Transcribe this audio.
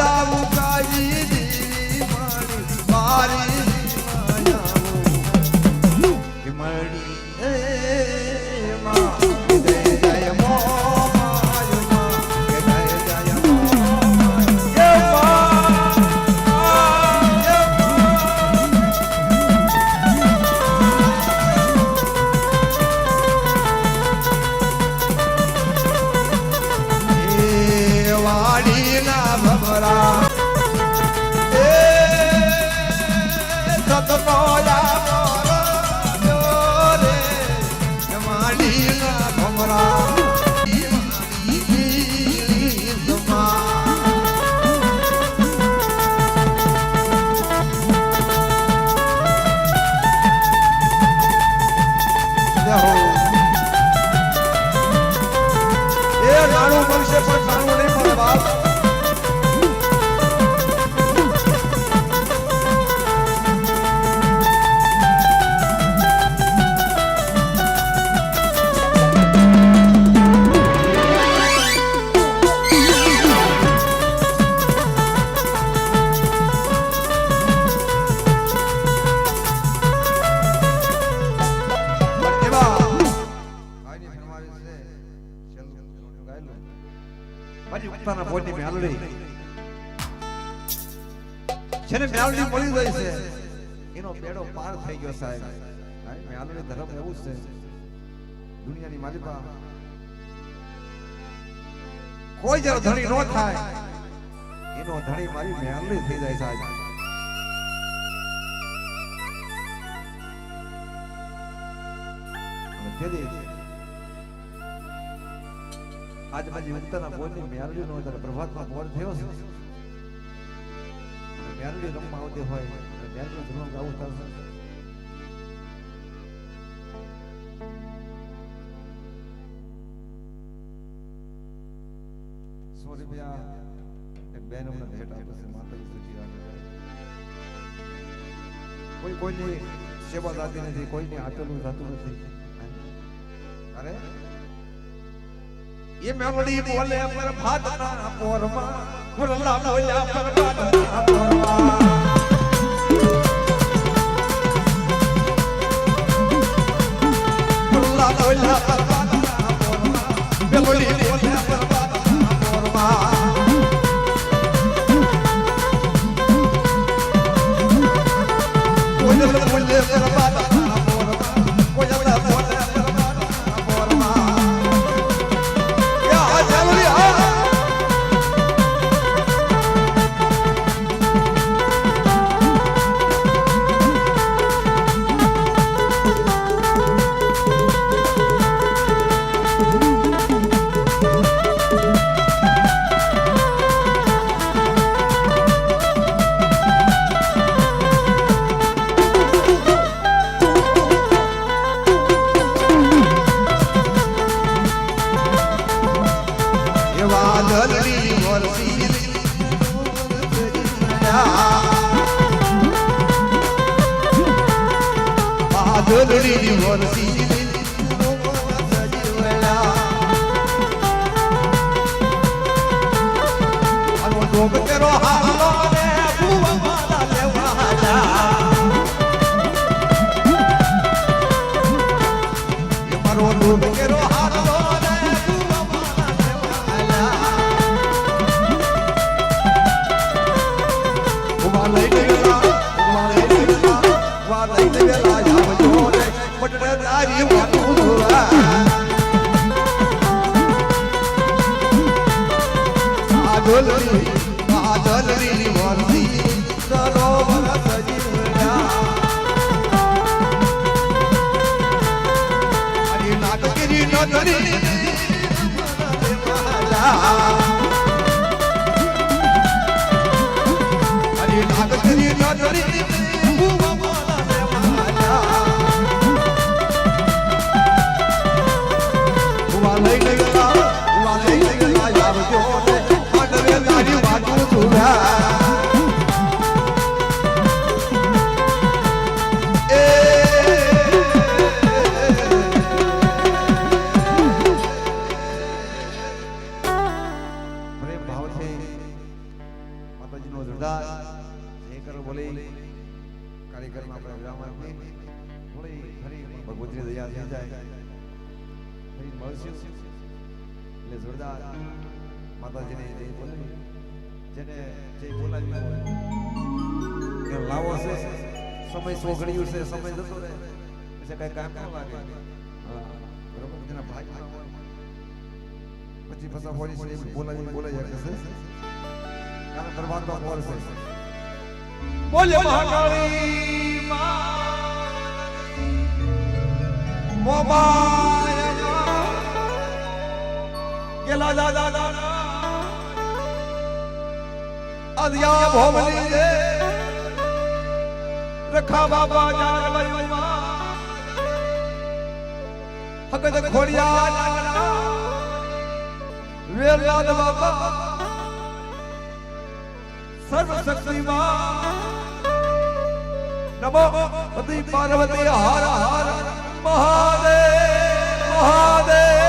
દાદા મુકાઈ મ્યાલડી જેને મ્યાલડી મળી ગઈ છે. એનો બેડો પાર થઈ ગયો સાહેબ. હા, ધર્મ એવું છે. દુનિયાની માલિકા. કોઈ જરો ધણી નો થાય એનો ધણી મારી મ્યાલડી થઈ જાય સાહેબ. તેથી આજ મારી ઉત્તરના બોલની મ્યાલડી નો ત્યારે પ્રભાતમાં બોલ થયો છે. અને રમવા આવતી હોય મ્યાલડી ધર્મ ગાવું થશે. સો રૂપિયા એક બેન છે કોઈ કોઈની સેવા થતી નથી, કોઈને આપેલું થતું નથી. અરે? એ મેલોડી બોલે, પર ભાતના પોરમાં મુરલા બોલ્યા પર ભાતના પોરમાં. મુરલા બોલ્યા પર ભાતના પોરમાં મેલોડી બોલ્યા વાદળની વરસી વાદળની વરસી આનો ડોબ તેરો હાલો ને ભૂવા માલા લેવાલા એ મારો ડોબ તેરો હાલો બધા જે કરો બોલે કાર્યક્રમ આપણે વિરામ આપીએ. થોડી ફરી ભગવતી દયા થઈ જાય. ફરી મળશું. એટલે જોરદાર માતાજીને જે બોલાવી. જેને જે બોલાવી હોય લાવો છે. સમય સોગડ્યું છે, સમય જતો રહે. એટલે કઈ કામ ન લાગે. બરોબર? તેના ભાગ પછી પાછા પોલીસ બોલાવી બોલાવી શકે છે. દરબાર તો મોર છે. બોલે મહાકાળી મોમાયા ગેલા દાદા દાદા અદિયા ભોમલી રે. રખા બાબા જાન વયુમાં હકત ખોડિયા વેરલાદ બાબા. સર્વશક્તિમાં નમો પતિ પાર્વતી હર હર. મહાદેવ મહાદેવ.